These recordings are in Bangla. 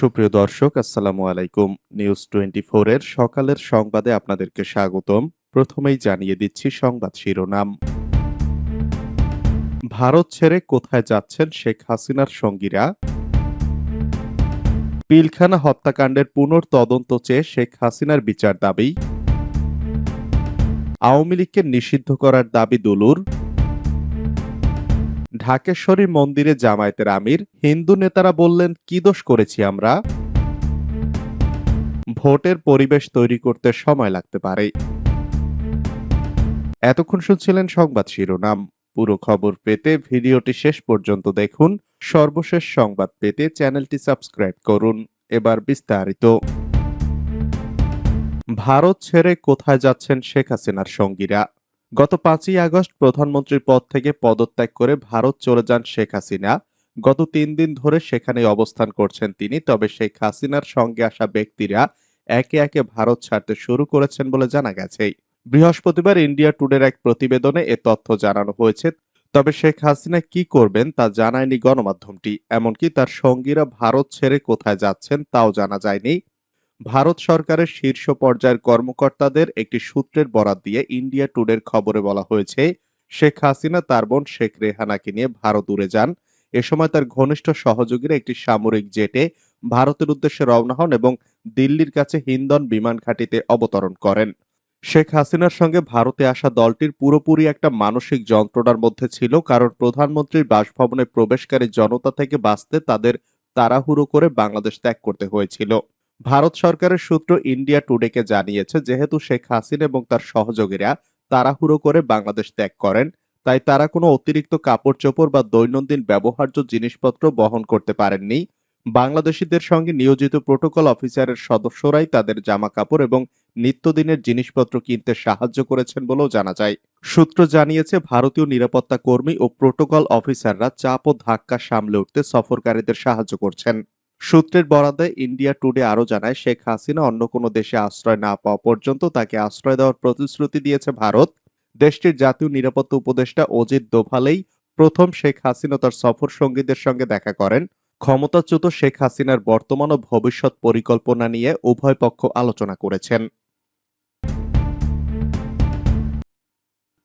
সুপ্রিয় দর্শক, আসসালামু আলাইকুম। নিউজ টোয়েন্টি এর সকালের সংবাদে আপনাদেরকে স্বাগতম। প্রথমেই জানিয়ে দিচ্ছি সংবাদ শিরোনাম। ভারত ছেড়ে কোথায় যাচ্ছেন শেখ হাসিনার সঙ্গীরা? পিলখানা হত্যাকাণ্ডের পুনর্তদন্ত চেয়ে শেখ হাসিনার বিচার দাবি। আওয়ামী লীগকে নিষিদ্ধ করার দাবি দুলুর। ঢাকেশ্বরী মন্দিরে জামায়াতের আমির, হিন্দু নেতারা বললেন, কি দোষ করেছি আমরা? ভোটের পরিবেশ তৈরি করতে সময় লাগতে পারে। এতক্ষণ শুনছিলেন সংবাদ শিরোনাম। পুরো খবর পেতে ভিডিওটি শেষ পর্যন্ত দেখুন। সর্বশেষ সংবাদ পেতে চ্যানেলটি সাবস্ক্রাইব করুন। এবার বিস্তারিত। ভারত ছেড়ে কোথায় যাচ্ছেন শেখ হাসিনার সঙ্গীরা? গত পাঁচই আগস্ট প্রধানমন্ত্রীর পদ থেকে পদত্যাগ করে ভারত চলে যান শেখ হাসিনা। গত তিন দিন ধরে সেখানে অবস্থান করছেন তিনি, তবে শেখ হাসিনার সঙ্গে আসা ব্যক্তিরা একে একে ভারত ছাড়তে শুরু করেছেন বলে জানা গেছে। বৃহস্পতিবার ইন্ডিয়া টুডের এক প্রতিবেদনে এ তথ্য জানানো হয়েছে, তবে শেখ হাসিনা কি করবেন তা জানায়নি গণমাধ্যমটি, এমনকি তার সঙ্গীরা ভারত ছেড়ে কোথায় যাচ্ছেন তাও জানা যায়নি। ভারত সরকারের শীর্ষ পর্যায়ের কর্মকর্তাদের একটি সূত্রের বরাত দিয়ে ইন্ডিয়া টুডের খবরে বলা হয়েছে, শেখ হাসিনা তার বোন শেখ রেহানাকে নিয়ে ভারত উড়ে যান। এ সময় তার ঘনিষ্ঠ সহযোগীরা একটি সামরিক জেটে ভারতের উদ্দেশ্যে রওনা হন এবং দিল্লির কাছে হিন্দন বিমান ঘাঁটিতে অবতরণ করেন। শেখ হাসিনার সঙ্গে ভারতে আসা দলটির পুরোপুরি একটা মানসিক যন্ত্রণার মধ্যে ছিল, কারণ প্রধানমন্ত্রীর বাসভবনে প্রবেশকারী জনতা থেকে বাঁচতে তাদের তাড়াহুড়ো করে বাংলাদেশ ত্যাগ করতে হয়েছিল। ভারত সরকারের সূত্র ইন্ডিয়া টুডেকে জানিয়েছে, যেহেতু শেখ হাসিনা এবং তার সহযোগীরা তাড়াহুড়ো করে বাংলাদেশ ত্যাগ করেন, তাই তারা কোনো অতিরিক্ত কাপড় চোপড় বা দৈনন্দিন ব্যবহার্য জিনিসপত্র বহন করতে পারেননি। বাংলাদেশিদের সঙ্গে নিয়োজিত প্রোটোকল অফিসারের সদস্যরাই তাদের জামা কাপড় এবং নিত্যদিনের জিনিসপত্র কিনতে সাহায্য করেছেন বলেও জানা যায়। সূত্র জানিয়েছে, ভারতীয় নিরাপত্তা কর্মী ও প্রোটোকল অফিসাররা চাপ ও ধাক্কা সামলে উঠতে সফরকারীদের সাহায্য করছেন। সূত্রের বরাদে ইন্ডিয়া টুডে আরও জানায়, শেখ হাসিনা অন্য কোনো দেশে আশ্রয় না পাওয়া পর্যন্ত তাকে আশ্রয় দেওয়ার প্রতিশ্রুতি দিয়েছে ভারত। দেশটির জাতীয় নিরাপত্তা উপদেষ্টা অজিত দোভালেই প্রথম শেখ হাসিনা তার সফর সঙ্গীদের সঙ্গে দেখা করেন। ক্ষমতাচ্যুত শেখ হাসিনার বর্তমান ও ভবিষ্যৎ পরিকল্পনা নিয়ে উভয় পক্ষ আলোচনা করেছেন।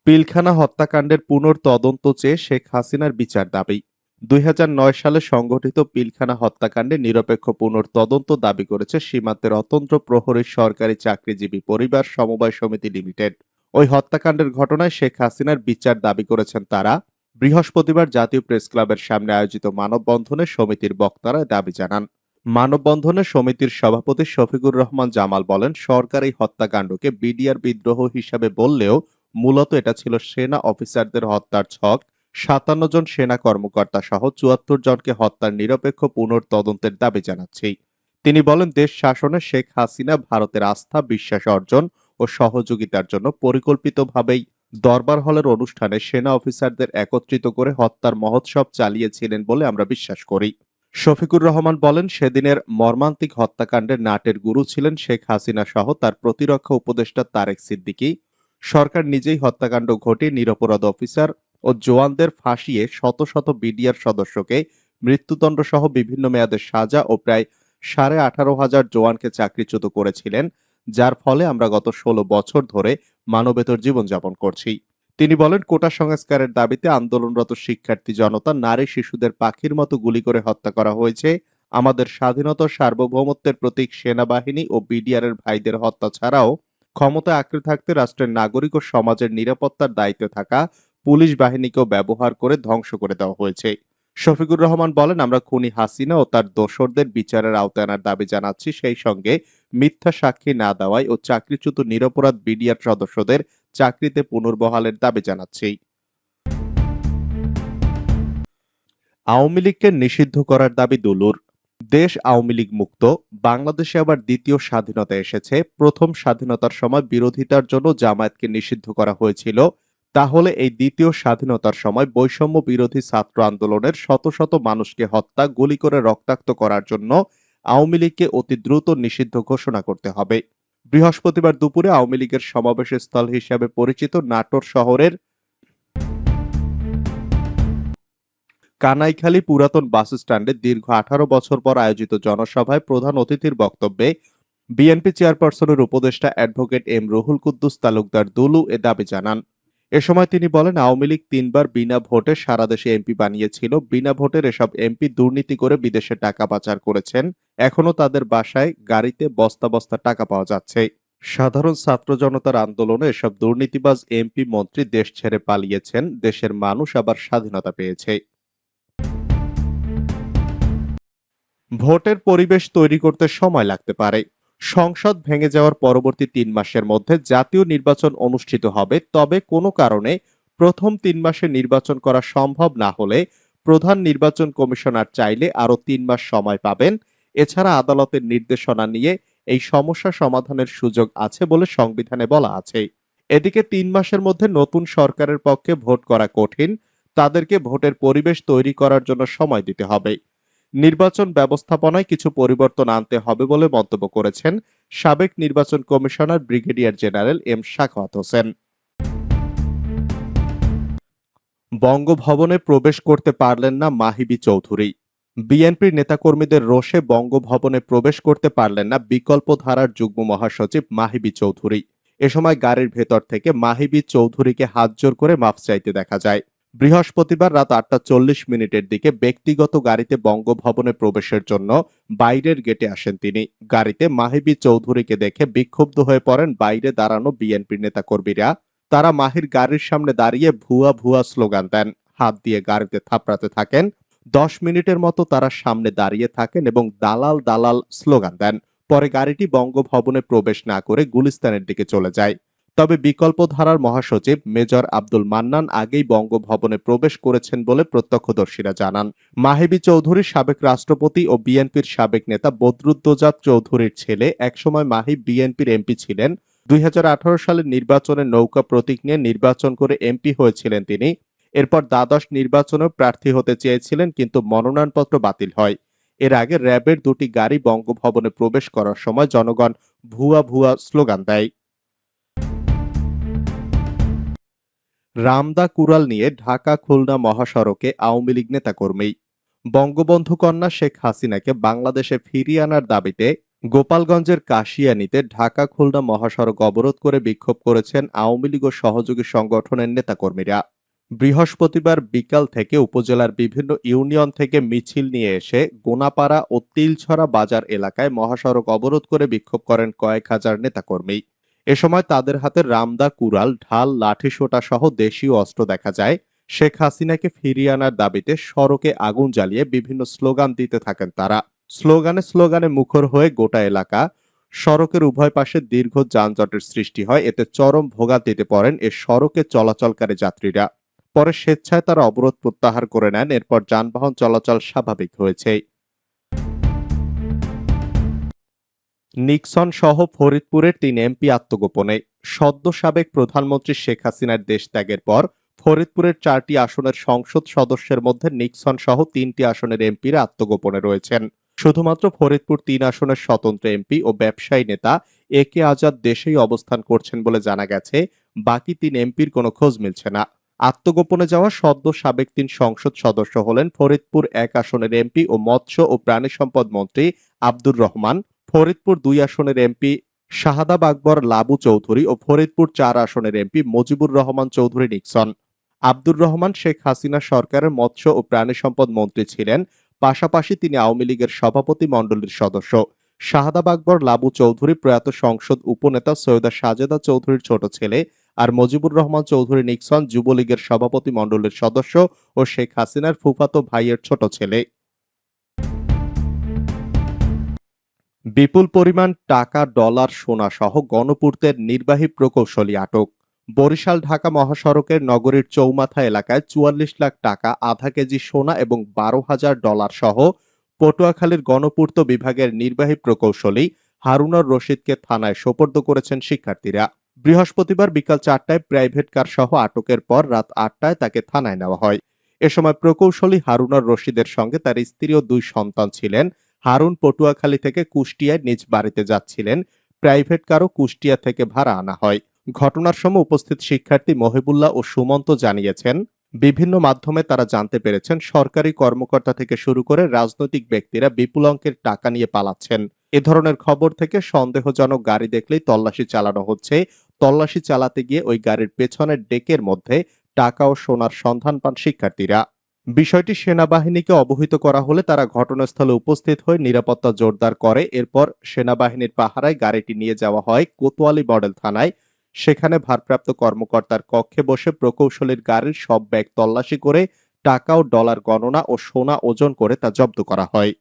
পিলখানা হত্যাকাণ্ডের পুনর্তদন্ত চেয়ে শেখ হাসিনার বিচার দাবি। দুই হাজার নয় সালে সংগঠিত পিলখানা হত্যাকাণ্ডে নিরপেক্ষ পুনর্তদন্ত দাবি করেছে সীমান্তের অতন্ত্র প্রহরী সরকারি চাকরিজীবী পরিবার সমবায় সমিতি লিমিটেড। ওই হত্যাকাণ্ডের ঘটনায় শেখ হাসিনার বিচার দাবি করেছেন তারা। বৃহস্পতিবার জাতীয় প্রেস ক্লাবের সামনে আয়োজিত মানববন্ধনে সমিতির বক্তারা দাবি জানান। মানববন্ধনে সমিতির সভাপতি শফিকুর রহমান জামাল বলেন, সরকার এই হত্যাকাণ্ডকে বিডিআর বিদ্রোহ হিসাবে বললেও মূলত এটা ছিল সেনা অফিসারদের হত্যার ছক। সাতান্ন জন সেনা কর্মকর্তা সহ চুয়াত্তর জনকে হত্যার নিরপেক্ষ পুনর্তদন্তের দাবি জানাচ্ছি তিনি বলেন, দেশ শাসনে শেখ হাসিনা ভারতের আস্থা, বিশ্বাস অর্জন ও সহযোগিতার জন্য পরিকল্পিতভাবেই দরবার হলের অনুষ্ঠানে সেনা অফিসারদের একত্রিত করে হত্যার মহোৎসব চালিয়েছিলেন বলে আমরা বিশ্বাস করি। শফিকুর রহমান বলেন, সেদিনের মর্মান্তিক হত্যাকাণ্ডের নাটের গুরু ছিলেন শেখ হাসিনা সহ তার প্রতিরক্ষা উপদেষ্টা তারেক সিদ্দিকী। সরকার নিজেই হত্যাকাণ্ড ঘটিয়ে নিরপরাধ অফিসার ও জোয়ানদের ফাঁসিয়ে শত শত বিডিআর সদস্যকে মৃত্যুদণ্ড সহ বিভিন্ন মেয়াদের সাজা ও প্রায় সাড়ে আঠারো হাজার জওয়ানকে চাকরিচ্যুত করেছিলেন, যার ফলে আমরা গত ষোলো বছর ধরে মানবেতর জীবনযাপন করছি। তিনি বলেন, কোটা সংস্কারের দাবিতে আন্দোলনরত শিক্ষার্থী জনতা নারী শিশুদের পাখির মতো গুলি করে হত্যা করা হয়েছে। আমাদের স্বাধীনতা, সার্বভৌমত্বের প্রতীক সেনাবাহিনী ও বিডিআর এর ভাইদের হত্যা ছাড়াও ক্ষমতায় আঁকড়ে থাকতে রাষ্ট্রের নাগরিক ও সমাজের নিরাপত্তার দায়িত্বে থাকা পুলিশ বাহিনীকেও ব্যবহার করে ধ্বংস করে দেওয়া হয়েছে। শফিকুর রহমান বলেন, আমরা খুনি হাসিনা ও তার দোসরদের বিচারের আওতায় আনার দাবি জানাচ্ছি। সেই সঙ্গে মিথ্যা সাক্ষী না দেওয়ায় ও চাকরিচ্যুত নিরপরাধ বিডিআর সদস্যদের চাকরিতে পুনর্বহালের দাবি জানাচ্ছি। আওয়ামী লীগকে নিষিদ্ধ করার দাবি দুলুর। দেশ আওয়ামী লীগ মুক্ত, বাংলাদেশে আবার দ্বিতীয় স্বাধীনতা এসেছে। প্রথম স্বাধীনতার সময় বিরোধিতার জন্য জামায়াতকে নিষিদ্ধ করা হয়েছিল। তাহলে এই দ্বিতীয় স্বাধীনতার সময় বৈষম্য বিরোধী ছাত্র আন্দোলনের শত শত মানুষকে হত্যা, গুলি করে রক্তাক্ত করার জন্য আওয়ামী লীগকে অতি দ্রুত নিষিদ্ধ ঘোষণা করতে হবে। বৃহস্পতিবার দুপুরে আওয়ামী লীগের সমাবেশ স্থল হিসাবে পরিচিত নাটোর শহরের কানাইখালী পুরাতন বাস স্ট্যান্ডে দীর্ঘ আঠারো বছর পর আয়োজিত জনসভায় প্রধান অতিথির বক্তব্যে বিএনপি চেয়ারপারসনের উপদেষ্টা অ্যাডভোকেট এম রুহুল কুদ্দুস তালুকদার দুলু এ দাবি জানান। এ সময় তিনি বলেন, আওয়ামী লীগ তিনবার বিনা ভোটে সারা দেশে এমপি বানিয়েছিল। বিনা ভোটের এসব এমপি দুর্নীতি করে বিদেশে টাকা পাচার করেছেন। এখনও তাদের বাসায় গাড়িতে বস্তা বস্তা টাকা পাওয়া যাচ্ছে। সাধারণ ছাত্র জনতার আন্দোলনে এসব দুর্নীতিবাজ এমপি মন্ত্রী দেশ ছেড়ে পালিয়েছেন। দেশের মানুষ আবার স্বাধীনতা পেয়েছে। ভোটের পরিবেশ তৈরি করতে সময় লাগতে পারে। সংসদ ভেঙে যাওয়ার পরবর্তী তিন মাসের মধ্যে জাতীয় নির্বাচন অনুষ্ঠিত হবে, তবে কোনো কারণে প্রথম তিন মাসে নির্বাচন করা সম্ভব না হলে প্রধান নির্বাচন কমিশনার চাইলে আরও তিন মাস সময় পাবেন। এছাড়া আদালতের নির্দেশনা নিয়ে এই সমস্যা সমাধানের সুযোগ আছে বলে সংবিধানে বলা আছে। এদিকে তিন মাসের মধ্যে নতুন সরকারের পক্ষে ভোট করা কঠিন, তাদেরকে ভোটের পরিবেশ তৈরি করার জন্য সময় দিতে হবে। নির্বাচন ব্যবস্থাপনায় কিছু পরিবর্তন আনতে হবে বলে মন্তব্য করেছেন সাবেক নির্বাচন commissioner brigadier general M Sakhawat Hossain. বঙ্গভবনে প্রবেশ করতে পারলেন না মাহিবি চৌধুরী। বিএনপির নেতাকর্মীদের রোষে বঙ্গভবনে প্রবেশ করতে পারলেন না বিকল্প ধারার যুগ্ম মহাসচিব মাহিবি চৌধুরী। এ সময় গাড়ির ভেতর থেকে মাহিবি চৌধুরীকে হাত হাতজোর করে মাফ চাইতে দেখা যায়। বৃহস্পতিবার রাত আটটা চল্লিশ মিনিটের দিকে ব্যক্তিগত গাড়িতে বঙ্গভবনে প্রবেশের জন্য বাইরের গেটে আসেন তিনি। গাড়িতে মাহিবি চৌধুরীকে দেখে বিক্ষুব্ধ হয়ে পড়েন বাইরে দাঁড়ানো বিএনপির নেতাকর্মীরা। তারা মাহির গাড়ির সামনে দাঁড়িয়ে ভুয়া ভুয়া স্লোগান দেন। হাত দিয়ে গাড়িতে থাপড়াতে থাকেন। দশ মিনিটের মতো তারা সামনে দাঁড়িয়ে থাকেন এবং দালাল দালাল স্লোগান দেন। পরে গাড়িটি বঙ্গভবনে প্রবেশ না করে গুলিস্তানের দিকে চলে যায়। তবে বিকল্প ধারার মহাসচিব মেজর আব্দুল মান্নান আগেই বঙ্গভবনে প্রবেশ করেছেন বলে প্রত্যক্ষদর্শীরা জানান। মাহেবি চৌধুরী সাবেক রাষ্ট্রপতি ও বিএনপির সাবেক নেতা বদরুদ্দোজাত চৌধুরীর ছেলে একসময় মাহিব বিএনপির এমপি ছিলেন। দুই হাজার আঠারো সালের নির্বাচনে নৌকা প্রতীক নিয়ে নির্বাচন করে এমপি হয়েছিলেন তিনি। এরপর দ্বাদশ নির্বাচনেও প্রার্থী হতে চেয়েছিলেন কিন্তু মনোনয়নপত্র বাতিল হয়। এর আগে র্যাবের দুটি গাড়ি বঙ্গভবনে প্রবেশ করার সময় জনগণ ভুয়া ভুয়া স্লোগান দেয়। রামদা কুরাল নিয়ে ঢাকা খুলনা মহাসড়কে আওয়ামী লীগ নেতাকর্মী বঙ্গবন্ধু কন্যা শেখ হাসিনাকে বাংলাদেশে ফিরিয়ে আনার দাবিতে গোপালগঞ্জের কাশিয়ানিতে ঢাকা খুলনা মহাসড়ক অবরোধ করে বিক্ষোভ করেছেন আওয়ামী লীগ ও সহযোগী সংগঠনের নেতাকর্মীরা। বৃহস্পতিবার বিকাল থেকে উপজেলার বিভিন্ন ইউনিয়ন থেকে মিছিল নিয়ে এসে গোনাপাড়া ও তিলছড়া বাজার এলাকায় মহাসড়ক অবরোধ করে বিক্ষোভ করেন কয়েক হাজার নেতাকর্মী। এ সময় তাদের হাতে রামদা কুড়াল, ঢাল লাঠিসোঁটা সহ দেশীয় অস্ত্র দেখা যায়। শেখ হাসিনাকে ফিরিয়ে আনার দাবিতে সড়কে আগুন জ্বালিয়ে বিভিন্ন স্লোগান দিতে থাকেন তারা। স্লোগানে স্লোগানে মুখর হয়ে গোটা এলাকা সড়কের উভয় পাশে দীর্ঘ যানজটের সৃষ্টি হয়। এতে চরম ভোগান্তিতে পড়েন এ সড়কে চলাচলকারী যাত্রীরা। পরে স্বেচ্ছায় তারা অবরোধ প্রত্যাহার করে নেন। এরপর যানবাহন চলাচল স্বাভাবিক হয়েছে। নিক্সন সহ ফরিদপুরের তিন এমপি আত্মগোপনে সদ্য সাবেক প্রধানমন্ত্রী শেখ হাসিনার দেশ ত্যাগের পর ফরিদপুরের চারটি আসনের সংসদ সদস্যের মধ্যে নিক্সন সহ তিনটি আসনের এমপিরা আত্মগোপনে রয়েছেন। শুধুমাত্র ফরিদপুর তিন আসনের স্বতন্ত্র এমপি ও ব্যবসায়ী নেতা এ কে আজাদ দেশেই অবস্থান করছেন বলে জানা গেছে। বাকি তিন এমপির কোনো খোঁজ মিলছে না। আত্মগোপনে যাওয়া সদ্য সাবেক তিন সংসদ সদস্য হলেন ফরিদপুর এক আসনের এমপি ও মৎস্য ও প্রাণী সম্পদ মন্ত্রী আব্দুর রহমান। ফরিদপুর দুই আসনের এমপি শাহাদাব আকবর লাবু চৌধুরী ও ফরিদপুর চার আসনের এমপি মুজিবুর রহমান চৌধুরী নিক্সন। আব্দুর রহমান, শেখ হাসিনা সরকারের মৎস্য ও প্রাণী সম্পদ মন্ত্রী ছিলেন, পাশাপাশি তিনি আওয়ামী লীগের সভাপতি মণ্ডলীর সদস্য। শাহাদাব আকবর, লাবু চৌধুরী প্রয়াত সংসদ উপনেতা সৈয়দা সাজেদা চৌধুরীর ছোট ছেলে আর মুজিবুর রহমান চৌধুরী নিক্সন যুবলীগের সভাপতি মণ্ডলীর সদস্য ও শেখ হাসিনার ফুফাতো ভাইয়ের ছোট ছেলে। বিপুল পরিমাণ টাকা, ডলার, সোনা সহ গণপূর্তের নির্বাহী প্রকৌশলী আটক। বরিশাল ঢাকা মহাসড়কের নগরীর চৌমাথা এলাকায় চুয়াল্লিশ লাখ টাকা, আধা কেজি সোনা এবং বারো হাজার ডলার সহ পটুয়াখালীর গণপূর্ত বিভাগের নির্বাহী প্রকৌশলী হারুনর রশিদকে থানায় সোপর্দ করেছেন শিক্ষার্থীরা। বৃহস্পতিবার বিকাল চারটায় প্রাইভেট কার সহ আটকের পর রাত আটটায় তাকে থানায় নেওয়া হয়। এ সময় প্রকৌশলী হারুনর রশিদের সঙ্গে তার স্ত্রী ও দুই সন্তান ছিলেন। হারুন পটুয়াখালী থেকে কুষ্টিয়ায় নিজ বাড়িতে যাচ্ছিলেন। প্রাইভেট কারও কুষ্টিয়া থেকে ভাড়া আনা হয়। ঘটনার সময় উপস্থিত শিক্ষার্থী মহিবুল্লাহ ও সুমন্ত জানিয়েছেন, বিভিন্ন মাধ্যমে তারা জানতে পেরেছেন সরকারি কর্মকর্তা থেকে শুরু করে রাজনৈতিক ব্যক্তিরা বিপুল অঙ্কের টাকা নিয়ে পালাচ্ছেন। এ ধরনের খবর থেকে সন্দেহজনক গাড়ি দেখলেই তল্লাশি চালানো হচ্ছে। তল্লাশি চালাতে গিয়ে ওই গাড়ির পেছনের ডেকের মধ্যে টাকা ও সোনার সন্ধান পান শিক্ষার্থীরা। বিষয়টি সেনাবাহিনীকে অবহিত করা হলে তারা ঘটনাস্থলে উপস্থিত হয়ে নিরাপত্তা জোরদার করে। এরপর সেনাবাহিনীর পাহারায় গাড়িটি নিয়ে যাওয়া হয় কোতোয়ালি মডেল থানায়। সেখানে ভারপ্রাপ্ত কর্মকর্তার কক্ষে বসে প্রকৌশলীর গাড়ির সব ব্যাগ তল্লাশি করে টাকা ও ডলার গণনা ও সোনা ওজন করে তা জব্দ করা হয়।